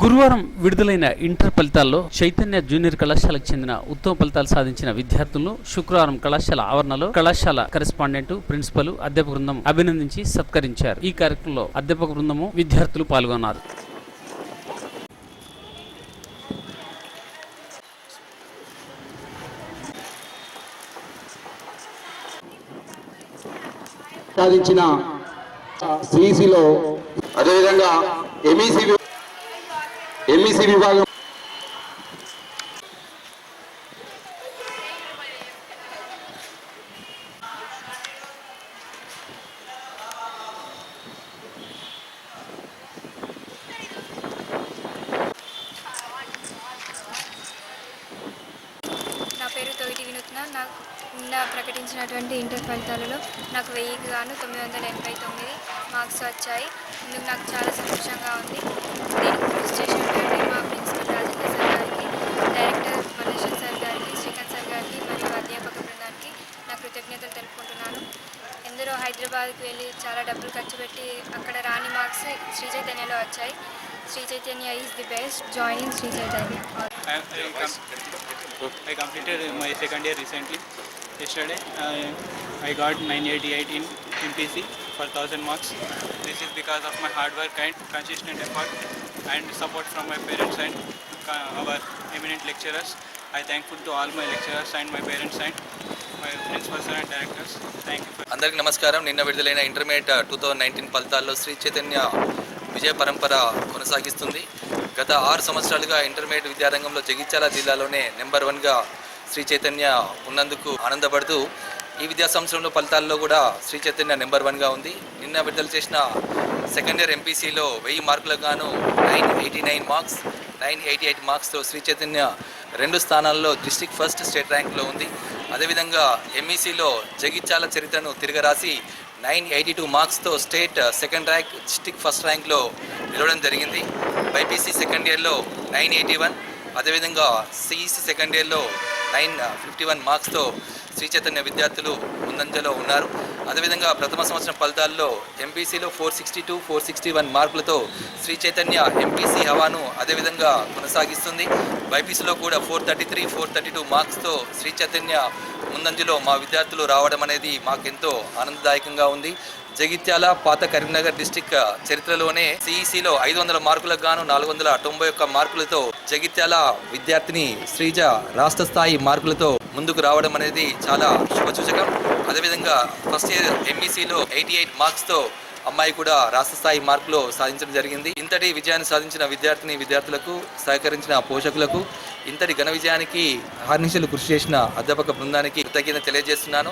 గురువారం విడుదలైన ఇంటర్ ఫలితాల్లో చైతన్య జూనియర్ కళాశాలకు చెందిన ఉత్తమ ఫలితాలు సాధించిన విద్యార్థులను శుక్రవారం కళాశాల ఆవరణలో కళాశాల కరెస్పాండెంట్ ప్రిన్సిపల్ అధ్యాపక బృందం అభినందించి సత్కరించారు. ఈ కార్యక్రమంలో అధ్యాపక బృందము విద్యార్థులు పాల్గొన్నారు. సాధించిన సిఈసిలో అదేవిధంగా ఎంఈసిబి ఎంఈసీ విభాగం? నా పేరు వినూత్న. నాకు నిన్న ప్రకటించినటువంటి ఇంటర్ ఫలితాలలో నాకు వెయ్యికి గాను తొమ్మిది వందల ఎనభై తొమ్మిది మార్క్స్ వచ్చాయి. ఇందుకు నాకు చాలా సంతోషంగా ఉంది. సో హైదరాబాద్కి వెళ్ళి చాలా డబ్బులు ఖర్చు పెట్టి అక్కడ రాని మార్క్స్ శ్రీ చైతన్యలో వచ్చాయి. Sri Chaitanya is the best. Joining Sri Chaitanya. I completed my second year recently yesterday I got nine eighty eight in MPC for thousand marks this is because of my hard work and consistent effort and support from my parents and our eminent lecturers I thankful to all my lecturers and my parents and my అందరికి నమస్కారం. నిన్న విడుదలైన intermediate two thousand nineteen ఫలితాల్లో శ్రీ చైతన్య విజయ పరంపర కొనసాగిస్తుంది. గత ఆరు సంవత్సరాలుగా ఇంటర్మీడియట్ విద్యారంగంలో జగిత్యాల జిల్లాలోనే నెంబర్ వన్గా శ్రీ చైతన్య ఉన్నందుకు ఆనందపడుతూ ఈ విద్యా సంవత్సరంలో ఫలితాల్లో కూడా శ్రీ చైతన్య నెంబర్ వన్గా ఉంది. నిన్న విడుదల చేసిన సెకండ్ ఇయర్ ఎంపీసీలో వెయ్యి మార్కులకు గాను nine eighty nine marks nine eighty eight మార్క్స్తో Shri Chaitanya రెండు స్థానాల్లో డిస్టిక్ ఫస్ట్ స్టేట్ ర్యాంక్లో ఉంది. అదేవిధంగా ఎంఈసీలో జగిత్యాల చరిత్రను తిరగరాసి nine eighty two మార్క్స్తో state second rank district first ర్యాంక్లో నిలవడం జరిగింది. బైపీసీ సెకండ్ ఇయర్లో నైన్ ఎయిటీ వన్ అదేవిధంగా సిఈసి సెకండ్ ఇయర్లో నైన్ ఫిఫ్టీ వన్ మార్క్స్తో శ్రీ చైతన్య విద్యార్థులు ముందంజలో ఉన్నారు. అదేవిధంగా ప్రథమ సంవత్సరం ఫలితాల్లో ఎంపీసీలో four sixty two four sixty one మార్కులతో శ్రీ చైతన్య ఎంపీసీ హవాను అదేవిధంగా కొనసాగిస్తుంది. బైపీసీలో కూడా four thirty three four thirty two మార్క్స్తో Shri Chaitanya ముందంజలో మా విద్యార్థులు రావడం అనేది మాకెంతో ఆనందదాయకంగా ఉంది. జగిత్యాల పాత కరీంనగర్ డిస్టిక్ చరిత్రలోనే సిఈసిలో ఐదు వందల మార్కులకు గాను నాలుగు వందల తొంభై ఒక్క మార్కులతో జగిత్యాల విద్యార్థిని శ్రీజ రాష్ట్ర స్థాయి మార్కులతో ముందుకు రావడం అనేది చాలా శుభసూచకం. అదేవిధంగా ఫస్ట్ ఇయర్ ఎంఈసీలో ఎయిటీ ఎయిట్ మార్క్స్తో అమ్మాయి కూడా రాష్ట్ర స్థాయి మార్కులు సాధించడం జరిగింది. ఇంతటి విజయాన్ని సాధించిన విద్యార్థిని విద్యార్థులకు సహకరించిన పోషకులకు ఇంతటి ఘన విజయానికి హార్నిషలు కృషి చేసిన అధ్యాపక బృందానికి కృతజ్ఞత తెలియజేస్తున్నాను.